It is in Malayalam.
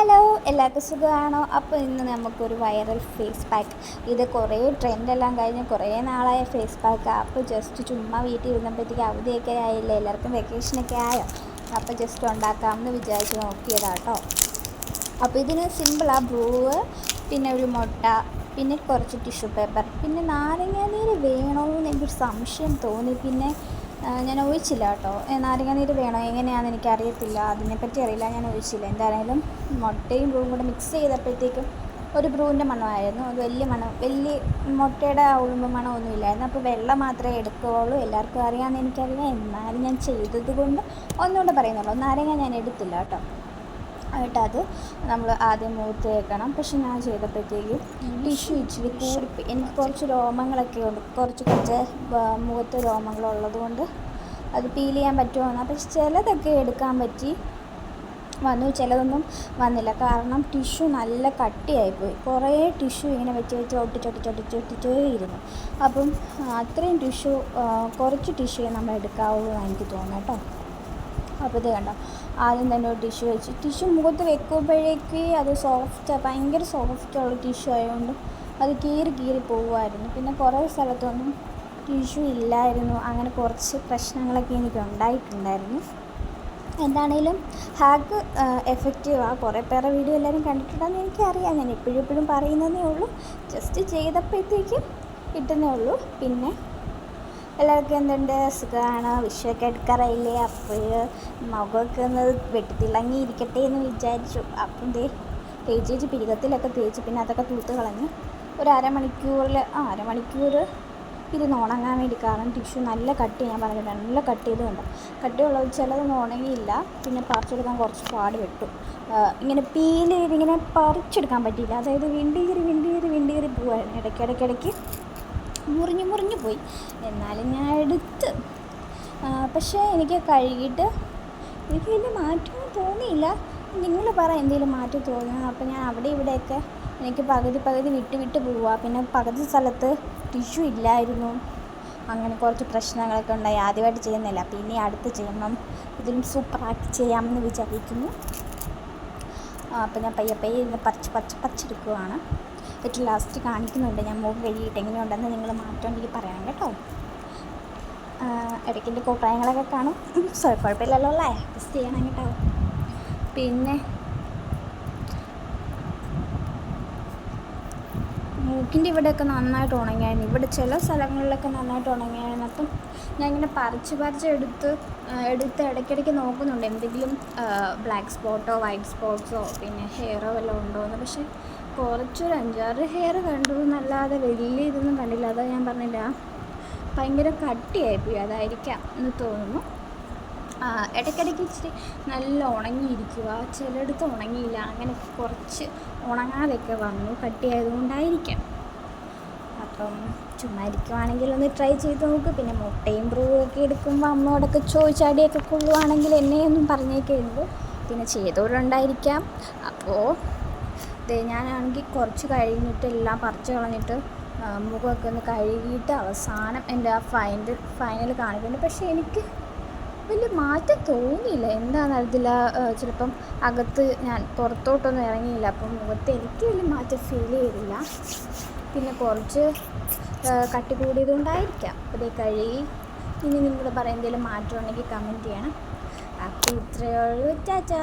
ഹലോ എല്ലാവർക്കും സുഖമാണോ? അപ്പോൾ ഇന്ന് നമുക്കൊരു വൈറൽ ഫേസ് പാക്ക് ഇത് കുറേ ട്രെൻഡെല്ലാം കഴിഞ്ഞ് കുറേ നാളായ ഫേസ് പാക്ക് അപ്പോൾ ജസ്റ്റ് ചുമ്മാ വീട്ടിൽ ഇരുന്നപ്പോഴത്തേക്ക് അവധിയൊക്കെ ആയില്ലേ? എല്ലാവർക്കും വെക്കേഷനൊക്കെ ആയോ? അപ്പോൾ ജസ്റ്റ് ഉണ്ടാക്കാമെന്ന് വിചാരിച്ച് നോക്കിയതാട്ടോ അപ്പോൾ ഇതിന് സിമ്പിളാണ് ബ്രൂവ് പിന്നെ ഒരു മുട്ട പിന്നെ കുറച്ച് ടിഷ്യൂ പേപ്പർ പിന്നെ നാരങ്ങാനീര് വേണമെന്ന് എനിക്കൊരു സംശയം തോന്നി. പിന്നെ ഞാൻ ഒഴിച്ചില്ല കേട്ടോ. നാരങ്ങ നീര് വേണോ? എങ്ങനെയാണെന്ന് എനിക്കറിയത്തില്ല. അതിനെപ്പറ്റി അറിയില്ല. ഞാൻ ഒഴിച്ചില്ല. എന്തായാലും മുട്ടയും ബ്രൂവും കൂടെ മിക്സ് ചെയ്തപ്പോഴത്തേക്കും ഒരു ബ്രൂവിന്റെ മണമായിരുന്നു. അത് വലിയ മണം വലിയ മുട്ടയുടെ ഉളുമ്പ് മണമൊന്നും ഇല്ലായിരുന്നു. അപ്പോൾ വെള്ളം മാത്രമേ എടുക്കുകയുള്ളൂ. എല്ലാവർക്കും അറിയാമെന്ന് എനിക്കറിയാം. എന്നാലും ഞാൻ ചെയ്തത് കൊണ്ട് ഒന്നുകൂടെ പറയുന്നുള്ളൂ. നാരങ്ങ ഞാൻ എടുത്തില്ല കേട്ടോ. എന്നിട്ട് അത് നമ്മൾ ആദ്യം മുഖത്ത് വെക്കണം പക്ഷെ ഞാൻ ചെയ്തപ്പോഴത്തേക്കും ടിഷ്യൂ ഇച്ചിരി കൂടിപ്പോയി. എനിക്ക് കുറച്ച് രോമങ്ങളൊക്കെ ഉണ്ട്. കുറച്ച് കുറച്ച് മുഖത്ത് രോമങ്ങളുള്ളത് കൊണ്ട് അത് പീൽ ചെയ്യാൻ പറ്റുമോ പക്ഷെ ചിലതൊക്കെ എടുക്കാൻ പറ്റി. വന്നു. ചിലതൊന്നും വന്നില്ല. കാരണം ടിഷ്യൂ നല്ല കട്ടിയായിപ്പോയി. കുറേ ടിഷ്യൂ ഇങ്ങനെ വെച്ച് വെച്ച് ഒട്ടിച്ചൊട്ടിച്ചൊട്ടിച്ച് ഒട്ടിച്ചേ ഇരുന്നു. അപ്പം അത്രയും ടിഷ്യൂ കുറച്ച് ടിഷ്യൂ നമ്മൾ എടുക്കാവുള്ളൂ എനിക്ക് തോന്നുന്നു കേട്ടോ. അപ്പോൾ ഇത് കണ്ടോ? ആദ്യം തന്നെ ഒരു ടിഷ്യൂ വെച്ച് ടിഷ്യൂ മുഖത്ത് വെക്കുമ്പോഴേക്ക് അത് സോഫ്റ്റ് ഭയങ്കര സോഫ്റ്റുള്ള ടിഷ്യൂ ആയതുകൊണ്ട് അത് കീറി കീറി പോകുമായിരുന്നു. പിന്നെ കുറേ സ്ഥലത്തൊന്നും ടിഷ്യൂ ഇല്ലായിരുന്നു. അങ്ങനെ കുറച്ച് പ്രശ്നങ്ങളൊക്കെ എനിക്ക് ഉണ്ടായിട്ടുണ്ടായിരുന്നു. എന്താണേലും ഹാക്ക് എഫക്റ്റീവാണ് കുറേ പേരെ വീഡിയോ എല്ലാവരും കണ്ടിട്ടുണ്ടെന്ന് എനിക്കറിയാം. ഞാൻ എപ്പോഴും എപ്പോഴും പറയുന്നതേ ഉള്ളൂ. ജസ്റ്റ് ചെയ്തപ്പോഴത്തേക്കും കിട്ടുന്നേ ഉള്ളൂ. പിന്നെ എല്ലാവർക്കും എന്തുണ്ട്? സുഖമാണ് വിഷുവൊക്കെ എടുക്കാറായില്ലേ? അപ്പോൾ മുഖമൊക്കെ ഒന്ന് വെട്ടിത്തിളങ്ങി ഇരിക്കട്ടെ എന്ന് വിചാരിച്ചു. അപ്പം ദേ തേച്ച് പിരികത്തിലൊക്കെ തേച്ച് പിന്നെ അതൊക്കെ തൂത്ത് കളഞ്ഞ് ഒരു അരമണിക്കൂറിൽ ആ അരമണിക്കൂർ ഇരുന്ന് ഉണങ്ങാൻ വേണ്ടി. കാരണം ടിഷ്യൂ നല്ല കട്ട് ഞാൻ പറഞ്ഞിട്ടുണ്ട് നല്ല കട്ട് ചെയ്തുകൊണ്ട് കട്ടിയുള്ളത് ചിലതൊന്നും ഉണങ്ങിയില്ല. പിന്നെ പറിച്ചെടുക്കാൻ കുറച്ച് പാട് വിട്ടു. ഇങ്ങനെ പീൽ ചെയ്ത് ഇങ്ങനെ പറിച്ചെടുക്കാൻ പറ്റിയില്ല. അതായത് വിണ്ടി കയറി വിണ്ടി കയറി വിണ്ടി കയറി ഇടയ്ക്കിടയ്ക്കിടയ്ക്ക് മുറിഞ്ഞ് മുറിഞ്ഞ് പോയി. എന്നാലും ഞാൻ എടുത്ത്. പക്ഷേ എനിക്ക് കഴുകിയിട്ട് എനിക്ക് വലിയ മാറ്റമൊന്നും തോന്നിയില്ല. നിങ്ങൾ പറ എന്തെങ്കിലും മാറ്റം തോന്നുന്നു. അപ്പോൾ ഞാൻ അവിടെ ഇവിടെയൊക്കെ എനിക്ക് പകുതി പകുതി വിട്ട് വിട്ട് പോവുക. പിന്നെ പകുതി സ്ഥലത്ത് ടിഷ്യൂ ഇല്ലായിരുന്നു. അങ്ങനെ കുറച്ച് പ്രശ്നങ്ങളൊക്കെ ഉണ്ടായി. ആദ്യമായിട്ട് ചെയ്യുന്നില്ല. അപ്പോൾ ഇനി അടുത്ത് ചെയ്യുമ്പം ഇതിലും സൂപ്പറാക്കി ചെയ്യാമെന്ന് വിചാരിക്കുന്നു. അപ്പോൾ ഞാൻ പയ്യെ പയ്യെ ഇരുന്ന് പറിച്ച് പറിച്ച് പറിച്ചെടുക്കുവാണ് ഏറ്റവും ലാസ്റ്റ് കാണിക്കുന്നുണ്ട്. ഞാൻ മുഖം കഴുകിയിട്ട് എങ്ങനെയുണ്ടെന്ന് നിങ്ങൾ മാറ്റം എനിക്ക് പറയണം കേട്ടോ. ഇടയ്ക്കിന്റെ കോപ്രായങ്ങളൊക്കെ കാണും. സോ കുഴപ്പമില്ലല്ലോ അല്ലേ? അഡ്ജസ്റ്റ് ചെയ്യണം കേട്ടോ. പിന്നെ മൂക്കിന്റെ ഇവിടെയൊക്കെ നന്നായിട്ട് ഉണങ്ങിയായിരുന്നു. ഇവിടെ ചില സ്ഥലങ്ങളിലൊക്കെ നന്നായിട്ട് ഉണങ്ങിയായിരുന്നു. അപ്പം ഞാൻ ഇങ്ങനെ പറിച്ച് പറിച്ച് എടുത്ത് എടുത്ത് ഇടയ്ക്കിടയ്ക്ക് നോക്കുന്നുണ്ട്. എന്തെങ്കിലും ബ്ലാക്ക് സ്പോട്ടോ വൈറ്റ് സ്പോട്ട്സോ പിന്നെ ഹെയറോ വല്ലതും ഉണ്ടോ എന്ന്. പക്ഷേ കുറച്ചൊരു അഞ്ചാറ് ഹെയർ കണ്ടു എന്നല്ലാതെ വലിയ ഇതൊന്നും കണ്ടില്ല. അതാ ഞാൻ പറഞ്ഞില്ല ഭയങ്കര കട്ടിയായിപ്പോയി. അതായിരിക്കാം എന്ന് തോന്നുന്നു. ഇടയ്ക്കിടയ്ക്ക് ഇച്ചിരി നല്ല ഉണങ്ങിയിരിക്കുക ചിലയിടത്ത് ഉണങ്ങിയില്ല അങ്ങനെ കുറച്ച് ഉണങ്ങാതെയൊക്കെ വന്നു കട്ടിയായതുകൊണ്ടായിരിക്കാം. അപ്പം ചുമ്മാ ഇരിക്കുവാണെങ്കിൽ ഒന്ന് ട്രൈ ചെയ്ത് നോക്ക്. പിന്നെ മുട്ടയും ബ്രൂവും ഒക്കെ എടുക്കുമ്പോൾ അമ്മയോടൊക്കെ ചോദിച്ചാടിയൊക്കെ കൊള്ളുവാണെങ്കിൽ എന്നെയൊന്നും പറഞ്ഞേക്കരുത് പിന്നെ ചെയ്തവരുണ്ടായിരിക്കാം. അപ്പോൾ ദേ ഞാനാണെങ്കിൽ കുറച്ച് കഴിഞ്ഞിട്ട് എല്ലാം പറിച്ച് കളഞ്ഞിട്ട് മുഖമൊക്കെ ഒന്ന് കഴുകിയിട്ട് അവസാനം എന്റെ ആ ഫൈനൽ ഫൈനൽ കാണിക്കുന്നുണ്ട് പക്ഷേ എനിക്ക് വലിയ മാറ്റം തോന്നിയില്ല. എന്താണെന്ന് അറിയത്തില്ല. ചിലപ്പം അകത്ത് ഞാൻ പുറത്തോട്ടൊന്നും ഇറങ്ങിയില്ല. അപ്പം മുഖത്ത് എനിക്ക് വലിയ മാറ്റം ഫീൽ ചെയ്തില്ല. പിന്നെ കുറച്ച് കട്ടി കൂടിയതുകൊണ്ടായിരിക്കാം. അപ്പോൾ ഇതേ കഴുകി ഇനി നിങ്ങൾ പറയുന്നതിൽ മാറ്റം ഉണ്ടെങ്കിൽ കമന്റ് ചെയ്യണം. അപ്പോൾ ഇത്രയേ ഉള്ളൂ. ചാച്ചാ